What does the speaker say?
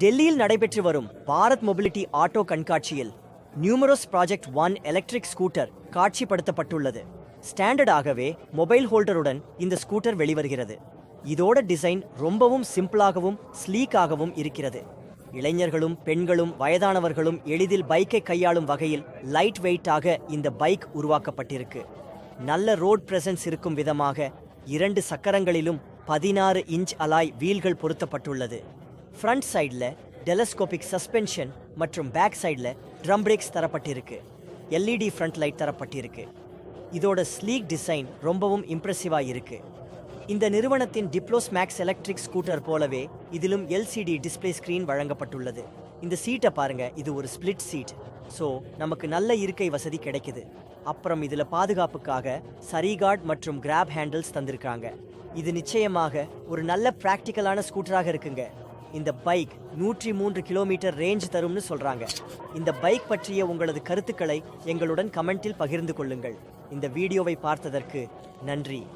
டெல்லியில் நடைபெற்று வரும் பாரத் மொபிலிட்டி ஆட்டோ கண்காட்சியில் numerous project one electric scooter காட்சிப்படுத்தப்பட்டுள்ளது. ஸ்டாண்டர்டாகவே மொபைல் ஹோல்டருடன் இந்த ஸ்கூட்டர் வெளிவருகிறது. இதோட டிசைன் ரொம்பவும் சிம்பிளாகவும் ஸ்லீக்காகவும் இருக்கிறது. இளைஞர்களும் பெண்களும் வயதானவர்களும் எளிதில் பைக்கை கையாளும் வகையில் லைட் வெயிட்டாக இந்த பைக் உருவாக்கப்பட்டிருக்கு. நல்ல ரோட் பிரசன்ஸ் இருக்கும் விதமாக இரண்டு சக்கரங்களிலும் பதினாறு இன்ச் அலாய் வீல்கள் பொருத்தப்பட்டுள்ளது. ஃப்ரண்ட் சைடில் டெலஸ்கோபிக் சஸ்பென்ஷன் மற்றும் பேக் சைடில் ட்ரம் பிரேக்ஸ் தரப்பட்டிருக்கு. எல்இடி ஃப்ரண்ட் லைட் தரப்பட்டிருக்கு. இதோட ஸ்லீக் டிசைன் ரொம்பவும் இம்ப்ரெசிவாக இருக்கு. இந்த நிறுவனத்தின் டிப்ளோஸ் மேக்ஸ் எலக்ட்ரிக் ஸ்கூட்டர் போலவே இதிலும் எல்சிடி டிஸ்ப்ளே ஸ்க்ரீன் வழங்கப்பட்டுள்ளது. இந்த சீட்டை பாருங்க இது ஒரு ஸ்பிளிட் சீட் ஸோ நமக்கு நல்ல இருக்கை வசதி கிடைக்குது. அப்புறம் இதில் பாதுகாப்புக்காக சரிகார்ட் மற்றும் கிராப் ஹேண்டில்ஸ் தந்திருக்காங்க. இது நிச்சயமாக ஒரு நல்ல ப்ராக்டிக்கலான ஸ்கூட்டராக இருக்குங்க. இந்த பைக் நூற்றி மூன்று கிலோமீட்டர் ரேஞ்ச் தரும்னு சொல்றாங்க. இந்த பைக் பற்றிய உங்களது கருத்துக்களை எங்களுடன் கமெண்டில் பகிர்ந்து கொள்ளுங்கள். இந்த வீடியோவை பார்த்ததற்கு நன்றி.